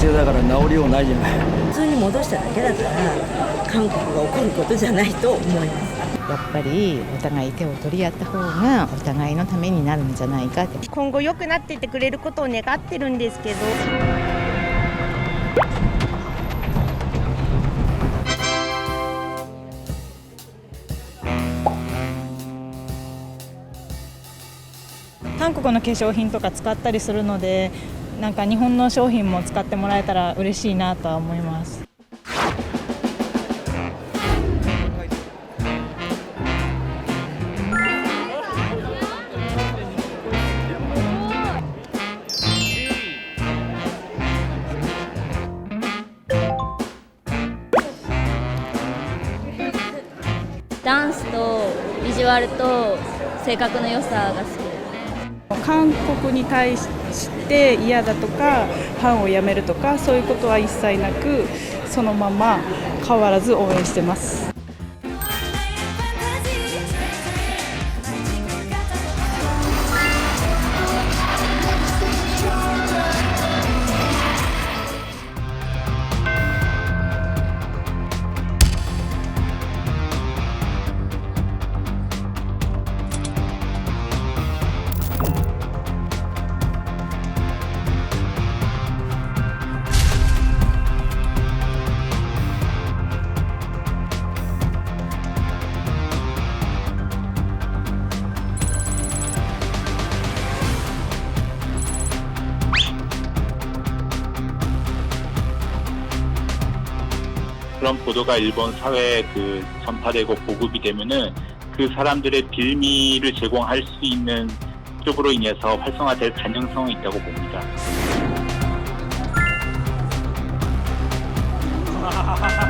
性だから治りようないじゃない。普通に戻しただけだから韓国が起こることじゃないと思います。やっぱりお互い手を取り合った方がお互いのためになるんじゃないかって。今後良くなっていってくれることを願ってるんですけど。韓国の化粧品とか使ったりするのでなんか日本の商品も使ってもらえたら嬉しいなとは思います。ダンスとビジュアルと性格の良さが好き韓国に対して嫌だとかファンをやめるとかそういうことは一切なくそのまま変わらず応援してます。 그런 보도가 일본 사회에 그 전파되고 보급이 되면은 그 사람들의 빌미를 제공할 수 있는 쪽으로 인해서 활성화될 가능성이 있다고 봅니다.